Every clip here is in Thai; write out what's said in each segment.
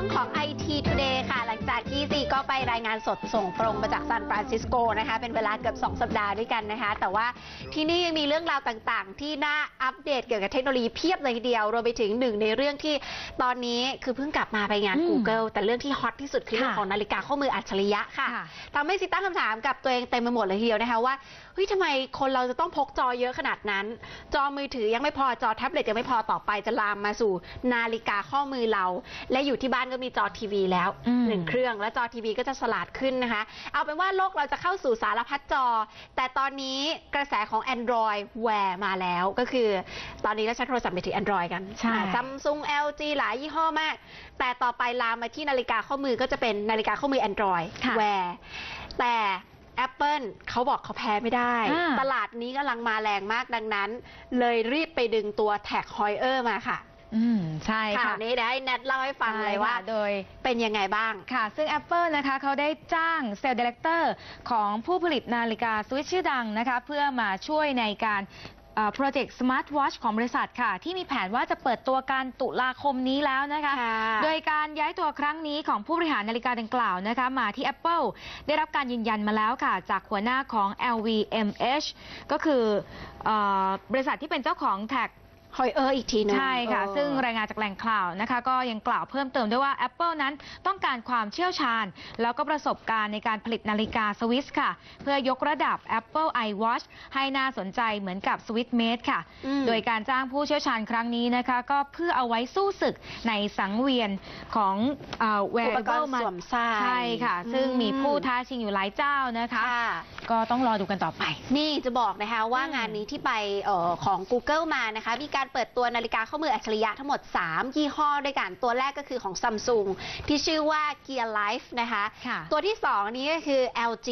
ช่วงของไอที จากที่ซีก็ไปรายงานสดส่งตรงมาจากซานฟรานซิสโกนะคะ เป็นเวลาเกือบ 2 สัปดาห์ด้วยกันนะคะ แต่ว่าที่นี่ยังมีเรื่องราวต่างๆ ที่น่าอัปเดตเกี่ยวกับเทคโนโลยีเพียบเลยทีเดียว รวมไปถึงหนึ่งในเรื่องที่ตอนนี้คือเพิ่งกลับมาไปงานอืม Google แต่เรื่องที่ฮอตที่สุดคือเรื่องค่ะของนาฬิกาข้อมืออัจฉริยะค่ะค่ะทำให้ซิตั้งคำถามกับตัวเองเต็มไปหมดเลยทีเดียวนะคะว่าเฮ้ยทำไมคนเราจะต้องพกจอเยอะขนาดนั้น จอมือถือยังไม่พอจอแท็บเล็ตยังไม่พอต่อไปจะลามมาสู่นาฬิกาข้อมือเรา และอยู่ที่บ้านก็มีจอทีวีแล้วอืมหนึ่งเครื่องและจอทีวีก็จะฉลาดขึ้นนะคะ เอาเป็นว่าโลกเราจะเข้าสู่สารพัดจอ แต่ตอนนี้กระแสของ Android Wear มาแล้วก็คือ ตอนนี้ก็ใช้โทรศัพท์มือถือ Android กันใช่ซัมซุง LG หลายยี่ห้อมาก แต่ต่อไปลามมาที่นาฬิกาข้อมือก็จะเป็นนาฬิกาข้อมือ Android ค่ะ Wear แต่ Apple เขาบอกเขาแพ้ไม่ได้อ่าตลาดนี้กำลังมาแรงมากดังนั้น เลยรีบไปดึงตัวแท็กฮอยเออร์มาค่ะ อืมใช่ข่าค่ะ วนี้เดี๋ยวให้แนทเล่าให้ฟังเลยว่า ใช่ค่ะโดย เป็นยังไงบ้าง ค่ะ ซึ่ง Apple นะคะเขาได้จ้างเซลล์ดีเลกเตอร์ของผู้ผลิตนาฬิกาสวิตช์ชื่อดังนะคะ เพื่อมาช่วยในการโปรเจกต์สมาร์ทวอชของบริษัทค่ะ ที่มีแผนว่าจะเปิดตัวการตุลาคมนี้แล้วนะคะ ค่ะ โดยการย้ายตัวครั้งนี้ของผู้บริหารนาฬิกาดังกล่าวนะคะ มาที่ Apple ได้รับการยืนยันมาแล้วค่ะ จากหัวหน้าของ LVMH ก็คือเออบริษัทที่เป็นเจ้าของแท็ก ฮอยเออร์อีกทีหนึงใช่ค่ะเออซึ่งรายงานจากแหล่งข่าวนะคะ ก็ยังกล่าวเพิ่มเติมด้วยว่า Apple นั้นต้องการความเชี่ยวชาญ แล้วก็ประสบการณ์ในการผลิตนาฬิกาสวิสค่ะ เพื่อยกระดับ Apple iWatch ให้น่าสนใจเหมือนกับ Swiss Made ค่ะอืมโดยการจ้างผู้เชี่ยวชาญครั้งนี้นะคะ ก็เพื่อเอาไว้สู้ศึกในสังเวียนของเอ่ออุปกร wearable ณ์มาสวมใส่ใช่ค่ะ ซึ่งมีผู้ท้าชิงอยู่หลายเจ้านะคะค่ะก็ต้องรอดูกันต่อไป นี่จะบอกนะคะว่าอืมงานนี้ที่ไปเออของ Google มานะคะมีการเปิดตัวนาฬิกาข้อมืออัจฉริยะทั้งหมด 3 ยี่ห้อด้วยกัน ตัวแรกก็คือของ Samsung ที่ชื่อว่า Gear Life นะคะค่ะตัวที่ 2 นี้ก็คือ LG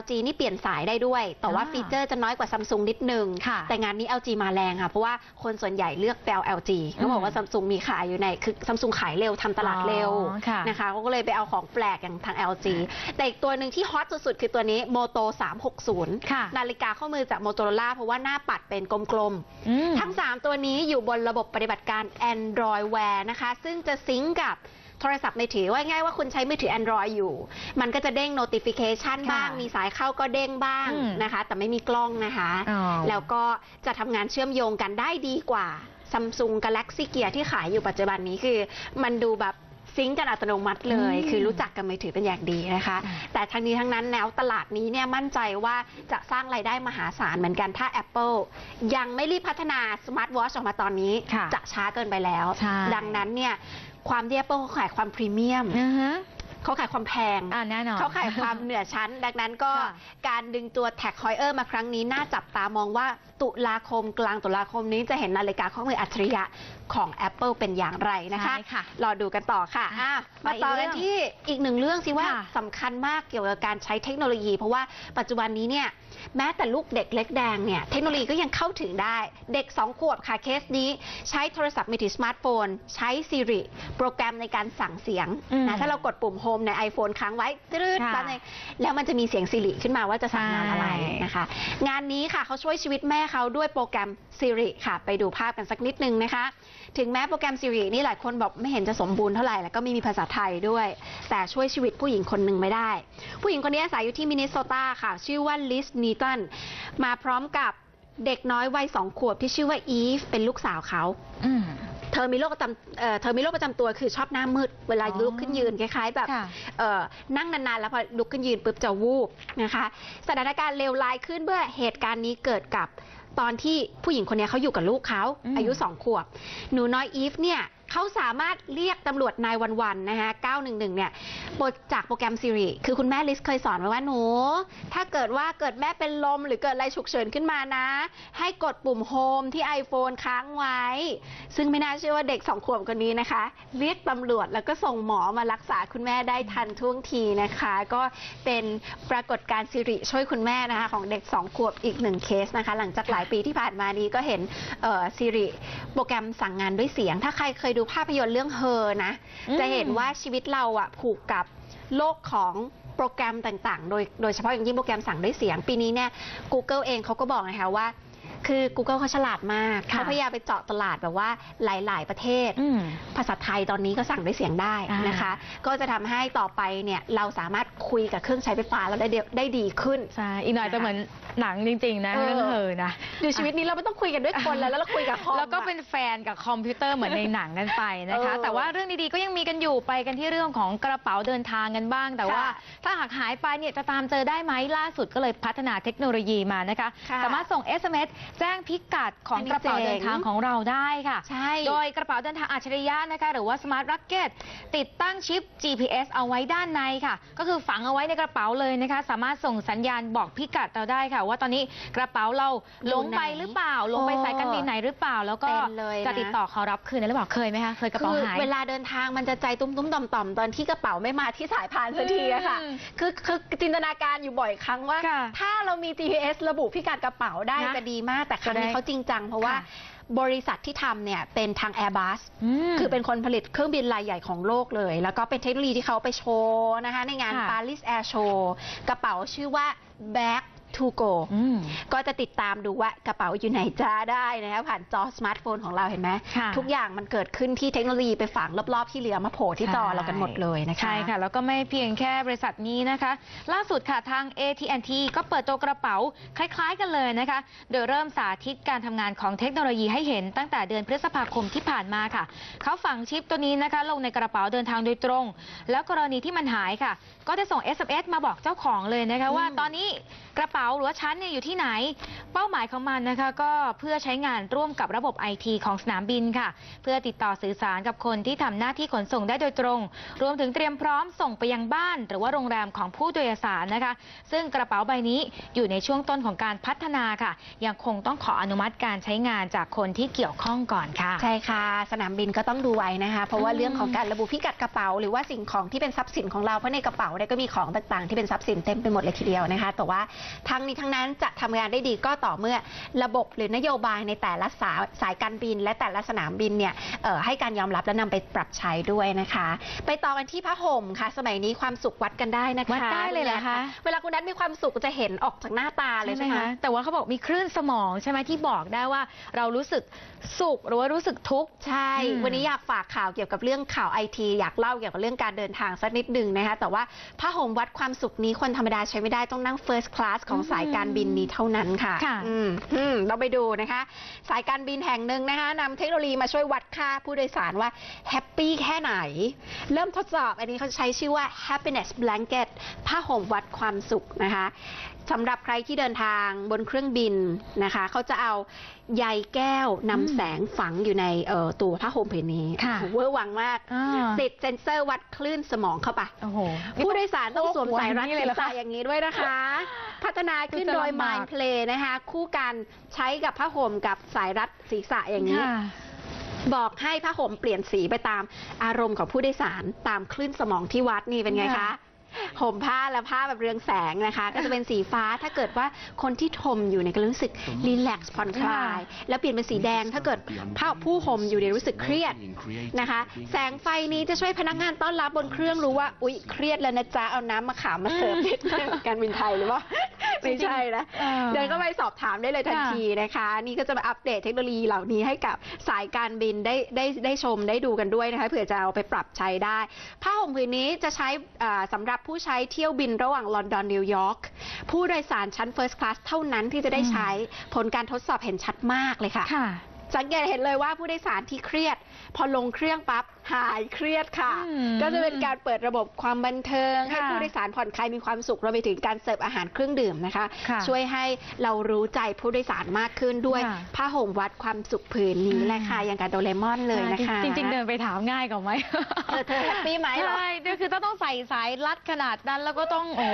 LG นี่เปลี่ยนสายได้ด้วย แต่ว่าอ่าฟีเจอร์จะน้อยกว่า Samsung นิดนึงค่ะแต่งานนี้ LG มาแรงค่ะ เพราะว่าคนส่วนใหญ่เลือกแปล LG เขาบอกว่า Samsung มีขายอยู่ใน คือ Samsung ขายเร็วทำตลาดเร็วอ๋อค่ะนะคะเขาก็เลยไปเอาของแปลกอย่างทาง LG แต่อีกตัวหนึ่งที่ฮอตสุดๆคือตัวนี้ Moto 360ค่ะนาฬิกาข้อมือจาก Motorola เพราะว่าหน้าปัดเป็นกลมอืมๆทั้ง 3 ตัวนี้อยู่บนระบบปฏิบัติการ Android Wear นะคะ ซึ่งจะซิงก์กับโทรศัพท์มือถือว่าง่ายว่าคุณใช้มือถือ Android อยู่ มันก็จะเด้ง notification ค่ะบ้าง มีสายเข้าก็เด้งบ้างอืมนะคะ แต่ไม่มีกล้องนะคะ อ๋อ แล้วก็จะทำงานเชื่อมโยงกันได้ดีกว่า Samsung Galaxy Gear ที่ขายอยู่ปัจจุบันนี้คือ มันดูแบบ ซิงก์กันอัตโนมัติเลยอืมคือรู้จักกันมือถือเป็นอย่างดีนะคะอ่าแต่ทั้งนี้ทั้งนั้นแนวตลาดนี้เนี่ยมั่นใจว่าจะสร้างรายได้มหาศาลเหมือนกันถ้า Apple ยังไม่รีบพัฒนาสมาร์ทวอชออกมาตอนนี้ค่ะจะช้าเกินไปแล้วใช่ดังนั้นเนี่ยความที่ Apple เขาขายความพรีเมียมอือฮะ เขาขายความแพงอ่าแน่นอน เขาขายความเหนือชั้น ดังนั้นก็ค่ะการดึงตัวแท็กฮอยเออร์มาครั้งนี้ น่าจับตามองว่าตุลาคมกลางตุลาคมนี้จะเห็นนาฬิกาข้อมืออัจฉริยะของ Apple เป็นอย่างไรนะคะใช่ค่ะรอดูกันต่อค่ะอะอะมามาต่ออีกเรื่กัอนงที่อีกหนึ่งเรื่องสิว่าค่ะ สำคัญมากเกี่ยวกับการใช้เทคโนโลยี เพราะว่าปัจจุบันนี้เนี่ยแม้แต่ลูกเด็กเล็กแดงเนี่ยเทคโนโลยีก็ยังเข้าถึงได้ เด็ก 2 ขวบค่ะเคสนี้ ใช้โทรศัพท์มือถือสมาร์ทโฟน ใช้ Siri โปรแกรมในการสั่งเสียงอืม นะถ้าเรากดปุ่มโฮมใน iPhone ค้างไว้ตรึดค่ะ แป๊บนึงแล้วมันจะมีเสียง Siri ขึ้นมาว่าจะสั่งงานอะไรใช่นะคะ งานนี้ค่ะเขาช่วยชีวิตแม่เขาด้วยโปรแกรม Siri ค่ะ ไปดูภาพกันสักนิดนึงนะคะ ถึงแม้โปรแกรม Siri นี่หลายคนบอกไม่เห็นจะสมบูรณ์เท่าไหร่แล้วก็ไม่มีภาษาไทยด้วย แต่ช่วยชีวิตผู้หญิงคนหนึ่งไม่ได้ ผู้หญิงคนนี้อาศัยอยู่ที่มินนิโซตาค่ะ ชื่อว่าลิสนีตันมาพร้อมกับเด็กน้อยวัยสองขวบที่ชื่อว่าอีฟเป็นลูกสาวเขา อืม เธอมีโรคประจำเอ่อเธอมีโรคประจำตัวคือชอบหน้ามืดเวลาอ๋อลุกขึ้นยืนคล้ายๆ แบบค่ะเอ่อนั่งนานๆแล้วพอลุกขึ้นยืนปุ๊บจะวูบนะคะสถานการณ์เลวร้ายขึ้นเมื่อเหตุการณ์นี้เกิดกับตอนที่ผู้หญิงคนนี้เขาอยู่กับลูกเขาอืมอายุสองขวบหนูน้อยอีฟเนี่ย เขาสามารถเรียกตำรวจนายวันวันๆนะคะ911 เนี่ยโปรจากโปรแกรม Siri คือคุณแม่ลิสเคยสอนไว้ว่าหนู ถ้าเกิดว่าเกิดแม่เป็นลมหรือเกิดอะไรฉุกเฉินขึ้นมานะ ให้กดปุ่มโฮมที่ iPhone ค้างไว้ ซึ่งไม่น่าเชื่อว่าเด็กสองขวบคนนี้นะคะ เรียกตำรวจแล้วก็ส่งหมอมารักษาคุณแม่ได้ทันท่วงทีนะคะ ก็เป็นปรากฏการณ์สิริช่วยคุณแม่นะคะ ของเด็กสองขวบอีกหนึ่งเคสนะคะ หลังจากหลายปีที่ผ่านมานี้ก็เห็นเอ่อสิริโปรแกรมสั่งงานด้วยเสียง ถ้าใครเคยดูภาพยนตร์เรื่องเฮอนะอืมจะเห็นว่าชีวิตเราอะผูกกับโลกของโปรแกรมต่างๆ โดยโดยเฉพาะอย่างยิ่งโปรแกรมสั่งด้วยเสียง ปีนี้เนี่ย Google เองเขาก็บอกนะคะว่า คือ Google เขาฉลาดมากค่ะเขาพยายามไปเจาะตลาดแบบว่าหลาย ๆ ประเทศอืมภาษาไทยตอนนี้ก็สั่งด้วยเสียงได้นะคะ ก็จะทำให้ต่อไปเนี่ยเราสามารถคุยกับเครื่องใช้ไฟฟ้าเราได้เดียวได้ดีขึ้นใช่อีกหน่อยจะเหมือนหนังจริง ๆ นะเออเรื่องเธอนะดูชีวิตนี้เราไม่ต้องคุยกันด้วยคนแล้วแล้วเราคุยกับคอมแล้วก็อะเป็นแฟนกับคอมพิวเตอร์เหมือนในหนังกันไปนะคะ เออแต่ว่าเรื่องดีๆก็ยังมีกันอยู่ไปกันที่เรื่องของกระเป๋าเดินทางกันบ้าง แต่ว่าค่ะถ้าหากหายไปเนี่ยจะตามเจอได้ไหมล่าสุดก็เลยพัฒนาเทคโนโลยีมานะคะ ค่ะสามารถส่ง SMS แจ้งพิกัดของอันนี้กระเป๋าเจ๋งเดินทางของเราได้ค่ะ ใช่ โดยกระเป๋าเดินทางอัจฉริยะนะคะ หรือว่า Smart Rocket ติดตั้งชิป GPS เอาไว้ด้านในค่ะ ก็คือฝังเอาไว้ในกระเป๋าเลยนะคะ สามารถส่งสัญญาณบอกพิกัดเราได้ค่ะว่าตอนนี้กระเป๋าเราหลงไปหรือเปล่าหลงไปสายการบินไหนหรือเปล่า แล้วก็เป็นเลยนะ จะติดต่อเขารับคืนได้หรือเปล่าเคยไหมคะเคยกระเป๋าคือหาย เวลาเดินทางมันจะใจตุ้มตุ้มๆต่อมต่อมๆตอนที่กระเป๋าไม่มาที่สายพานสักทีอะค่ะ อืมคือคือจินตนาการอยู่บ่อยครั้งว่า ค่ะถ้าเรามี GPS ระบุพิกัดกระเป๋าได้นะจะดีมาก แต่ครั้งนี้จะได้เขาจริงจัง เพราะว่าค่ะ บริษัทที่ทำเนี่ยเป็นทาง Airbus ม คือเป็นคนผลิตเครื่องบินรายใหญ่ของโลกเลย แล้วก็เป็นเทคโนโลยีที่เขาไปโชว์นะคะ ในงาน ค่ะ Paris Air Show กระเป๋าชื่อว่า Bag to Go อืมก็จะติดตามดูว่ากระเป๋าอยู่ไหนจ้าได้นะคะผ่านจอสมาร์ทโฟนของเราเห็นไหมค่ะทุกอย่างมันเกิดขึ้นที่เทคโนโลยีไปฝังรอบๆที่เหลือมาโผล่ที่จอเรากันหมดเลยนะคะใช่ค่ะ แล้วก็ไม่เพียงแค่บริษัทนี้นะคะ ล่าสุดค่ะทาง AT&T ก็เปิดตัวกระเป๋าคล้ายๆ กันเลยนะคะ โดยเริ่มสาธิตการทำงานของเทคโนโลยีให้เห็นตั้งแต่เดือนพฤษภาคมที่ผ่านมาค่ะ เขาฝังชิปตัวนี้นะคะ ลงในกระเป๋าเดินทางโดยตรง แล้วกรณีที่มันหายค่ะ ก็จะส่ง SMS มาบอกเจ้าของเลยนะคะว่าอืมตอนนี้กระเป๋าาหรือว่าชั้นเนี่ยอยู่ที่ไหน เป้าหมายของมันนะคะ ก็เพื่อใช้งานร่วมกับระบบไอทีของสนามบินค่ะ เพื่อติดต่อสื่อสารกับคนที่ทำหน้าที่ขนส่งได้โดยตรง รวมถึงเตรียมพร้อมส่งไปยังบ้าน หรือว่าโรงแรมของผู้โดยสารนะคะ ซึ่งกระเป๋าใบนี้อยู่ในช่วงต้นของการพัฒนาค่ะ ยังคงต้องขออนุมัติการใช้งานจากคนที่เกี่ยวข้องก่อนค่ะ ใช่ค่ะ สนามบินก็ต้องดูไว้นะคะ เพราะว่าเรื่องของการระบุพิกัดกระเป๋า หรือว่าสิ่งของที่เป็นทรัพย์สินของเราเพราะในกระเป๋าเนี่ยก็มีของต่างๆ ที่เป็นทรัพย์สินเต็มไปหมดเลยทีเดียวนะคะ แต่ว่าทั้งนี้ทั้งนั้นจะทำงานได้ดีก็ต่อเมื่อระบบหรือนโยบายในแต่ละสายสายการบิน และแต่ละสนามบินเนี่ยเอ่อให้การยอมรับและนำไปปรับใช้ด้วยนะคะ ไปต่อกันที่ผ้าห่มค่ะ สมัยนี้ความสุขวัดกันได้นะคะวัดได้เลยเหรอคะเวลาคุณนัทมีความสุขจะเห็นออกจากหน้าตาเลยใช่ไหมคะแต่ว่าเขาบอกมีคลื่นสมองใช่ไหมที่บอกได้ว่าเรารู้สึกสุขหรือว่ารู้สึกทุกข์ใช่อืมวันนี้อยากฝากข่าวเกี่ยวกับเรื่องข่าวไอทีอยากเล่าเกี่ยวกับเรื่องการเดินทางสักนิดหนึ่งนะคะแต่ว่าผ้าห่มวัดความสุขนี้คนธรรมดาใช้ไม่ได้ต้องนั่ง First Class ของอืมสายการบินนี้เท่านั้นค่ะค่ะอืมอืมเราไปดูนะคะ สายการบินแห่งหนึ่งนะคะนำเทคโนโลยีมาช่วยวัดค่าผู้โดยสารว่าแฮปปี้แค่ไหน เริ่มทดสอบอันนี้เขาใช้ชื่อว่า happiness blanket ผ้าห่มวัดความสุขนะคะสำหรับใครที่เดินทางบนเครื่องบินนะคะ เขาจะเอาใยแก้วนำแสงฝังอยู่ในเอ่อตัวผ้าห่มผืนนี้ค่ะโอ้โหเวอร์วังมากอ่าติดเซ็นเซอร์วัดคลื่นสมองเข้าไปโอ้โหผู้โดยสารต้องสวมสายรัดนี่เลศียรเหรอษะคะอย่างนี้ด้วยนะคะ พัฒนาขึ้นคือจะโดยลำบาก Mind Play นะคะ คู่กันใช้กับผ้าห่มกับสายรัดศีรษะอย่างนี้ค่ะบอกให้ผ้าห่มเปลี่ยนสีไปตามอารมณ์ของผู้โดยสารตามคลื่นสมองที่วัดนี่เป็นไงคะค่ะ ห่มผ้าและผ้าแบบเรืองแสงนะคะ ก็จะเป็นสีฟ้าถ้าเกิดว่าคนที่ทมอยู่เนี่ยก็รู้สึกรีแลกซ์ผ่อนคลาย แล้วเปลี่ยนเป็นสีแดงถ้าเกิดผ้าผู้ห่มอยู่เนี่ยรู้สึกเครียดนะคะ แสงไฟนี้จะช่วยพนักงานต้อนรับบนเครื่องรู้ว่าอุ๊ยเครียดแล้วนะจ๊ะเอาน้ำมะขามมาเสิร์ฟนิดนึงการบินไทยหรือว่าไม่ใช่นะเออเดินเข้าไปสอบถามได้เลยทันค่ะทีนะคะ นี่ก็จะมาอัปเดตเทคโนโลยีเหล่านี้ให้กับสายการบินได้ได้ได้ชมได้ดูกันด้วยนะคะเผื่อจะเอาไปปรับใช้ได้ ผ้าห่มผืนนี้จะใช้อ่าสำหรับผู้ใช้เที่ยวบินระหว่างลอนดอนนิวยอร์กผู้โดยสารชั้น First Class เท่านั้นที่จะได้ใช้ผลการทดสอบเห็นชัดมากเลยค่ะค่ะ สังเกตเห็นเลยว่าผู้โดยสารที่เครียด พอลงเครื่องปั๊บ หายเครียดค่ะอืมก็จะเป็นการเปิดระบบความบันเทิง ให้ค่ะผู้โดยสารผ่อนคลายมีความสุขรวมไปถึงการเสิร์ฟอาหารเครื่องดื่มนะคะค่ะช่วยให้เรารู้ใจผู้โดยสารมากขึ้นด้วยค่ะผ้าห่มวัดความสุขผืนนี้แหละค่ะอย่างกับโดเรมอนเลยนะคะ จริง ๆ เดินไปถามง่ายกว่าไหมเออเธอแฮปปี้ไหมเหรอใช่ก็คือต้องใส่สายรัดขนาดนั้นแล้วก็ต้องโอ้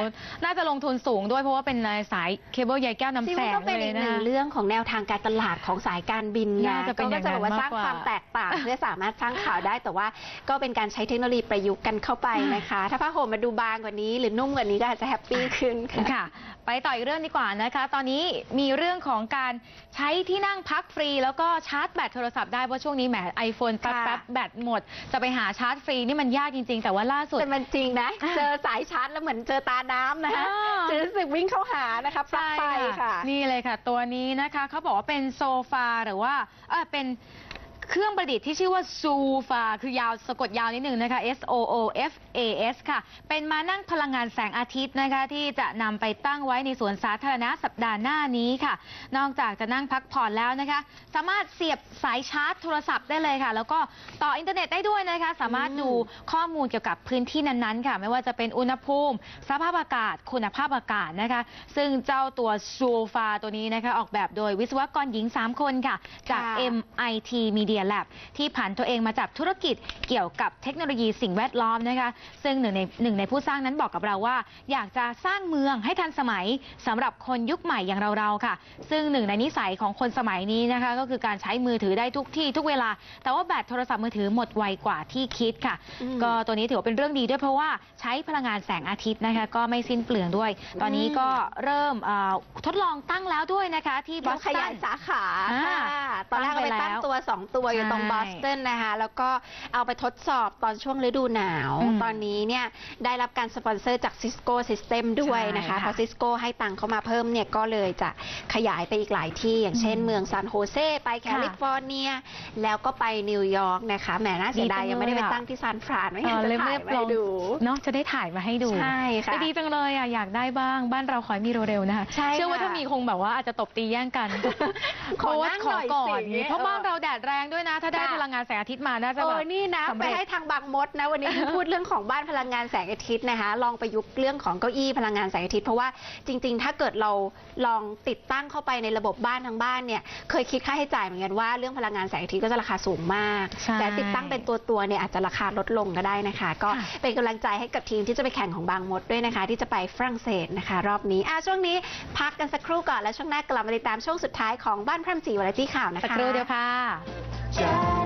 น่าจะลงทุนสูงด้วยเพราะว่าเป็นสายเคเบิลใยแก้วจริน้ำงแสๆงก็เป็นเลอียกหนะนึ่งเรื่องของแนวทางการตลาดของสายการบินไงไงน่าจะเป็นก็อย่างจะนั้แบบนว่าสร้างมากกว่าความแตกต่างเพื่อสามารถสร้างข่าวได้แต่ว่าก็เป็นการใช้เทคโนโลยีประยุกต์กันเข้าไปนะคะ ถ้าผ้าห่มมาดูบางกว่านี้ หรือนุ่มกว่านี้ก็อาจจะแฮปปี้ขึ้นค่ะ ค่ะ ไปต่ออีกเรื่องดีกว่านะคะ ตอนนี้มีเรื่องของการใช้ที่นั่งพักฟรี แล้วก็ชาร์จแบตโทรศัพท์ได้เพราะช่วงนี้แหมไอโฟนแป๊บค่ะแป๊บแบตหมด จะไปหาชาร์จฟรีนี่มันยากจริง ๆ แต่ว่าล่าสุด แต่มันจริงนะอะเจอสายชาร์จแล้วเหมือนเจอตาน้ำนะคะอ่าจะรู้สึกวิ่งเข้าหานะคะปลั๊กไฟค่ะ นี่เลยค่ะ ตัวนี้นะคะเขาบอกว่าเป็นโซฟาหรือว่าเออเป็น เครื่องประดิษฐ์ที่ชื่อว่าซูฟาคือยาวสะกดยาวนิดหนึ่งนะคะ S O O F A S ค่ะ เป็นมานั่งพลังงานแสงอาทิตย์นะคะ ที่จะนำไปตั้งไว้ในสวนสาธารณะสัปดาห์หน้านี้ค่ะ นอกจากจะนั่งพักผ่อนแล้วนะคะ สามารถเสียบสายชาร์จโทรศัพท์ได้เลยค่ะ แล้วก็ต่ออินเทอร์เน็ตได้ด้วยนะคะ สามารถอืมดูข้อมูลเกี่ยวกับพื้นที่นั้นๆ ค่ะ ไม่ว่าจะเป็นอุณหภูมิ สภาพอากาศ คุณภาพอากาศนะคะ ซึ่งเจ้าตัวโซฟาตัวนี้นะคะ ออกแบบโดยวิศวกรหญิง 3 คนค่ะ จากค่ะ MIT Media Lab ที่ผันตัวเองมาจากธุรกิจเกี่ยวกับเทคโนโลยีสิ่งแวดล้อมนะคะ ซึ่งหนึ่งในหนึ่งในผู้สร้างนั้นบอกกับเราว่า อยากจะสร้างเมืองให้ทันสมัยสำหรับคนยุคใหม่อย่างเราๆค่ะ ซึ่งหนึ่งในนิสัยของคนสมัยนี้นะคะก็คือการใช้มือถือได้ทุกที่ทุกเวลา แต่ว่าแบตโทรศัพท์มือถือหมดไวกว่าที่คิดค่ะอืมก็ตัวนี้ถือว่าเป็นเรื่องดีด้วยเพราะว่าใช้พลังงานแสงอาทิตย์นะคะก็ไม่สิ้นเปลืองด้วย ตอนนี้ก็เริ่มเอ่อทดลองตั้งแล้วด้วยนะคะ ที่บต้อองสขตัยายนสาขาอ่าค่ะตอนแรกเราไปตั้ตั้งงไปแล้วตัว 2 ตัวอยู่ตรงใช่บอสตันนะคะ แล้วก็เอาไปทดสอบตอนช่วงฤดูหนาวอืมตอนนี้เนี่ยได้รับการสปอนเซอร์จาก Cisco System ด้วยนะคะใช่ค่ะพอ Cisco ให้ตังค์เข้ามาเพิ่มเนี่ยก็เลยจะขยายไปอีกหลายที่ อย่างเช่นอืมเมืองซานโฮเซไปแคลิฟอร์เนีย แล้วก็ไปนิวยอร์กนะคะแหมน่าเสียดายดีจังยังไม่ได้ไปเลยอะตั้งที่ซานฟรานไม่เองั้นอจะเลยถ่าไม่ยได้มาให้ลองดูเนาะจะได้ถ่ายมาให้ดูใช่ค่ะแต่ดีจังเลยอะอยากได้บ้างบ้านเราขอให้มีเร็วๆนะคะใช่เชื่อว่าค่ะถ้ามีคงแบบว่าอาจจะตบตีแย่งกันขอเพราะว่านั่งขอหน่อยก่อนสินี้เพราะเออบ้านเราแดดแรงด้วยนะ ถ้าได้ค่ะพลังงานแสงอาทิตย์มาน่าจะเอแบอบนี่นะสำไปเร็จให้ทางบางมดนะ วันนี้ พูดเรื่องของบ้านพลังงานแสงอาทิตย์นะคะ ลองประยุกต์เรื่องของเก้าอี้พลังงานแสงอาทิตย์เพราะว่าจริง ๆ ถ้าเกิดเราลองติดตั้งเข้าไปในระบบบ้านทั้งบ้านเนี่ยเคยคิดค่าใช้จ่ายเหมือนกันว่าเรื่องพลังงานแสงอาทิตย์ก็จะราคาสูงมาก ใช่แต่ติดตั้งเป็นตัวตัวๆเนี่ยอาจจะราคาลดลงก็ได้นะคะ ก็ค่ะ เป็นกำลังใจให้กับทีมที่จะไปแข่งของบางมดด้วยนะคะ ที่จะไปฝรั่งเศสนะคะ รอบนี้อะช่วงนี้พักกันสักครู่ก่อนแล้วช่วงหน้ากลับมาติดตามช่วงสุดท้ายของบ้านพร่ำจีวาไรตี้ข่าวนะคะสักครู่เดียวค่ะ Jah.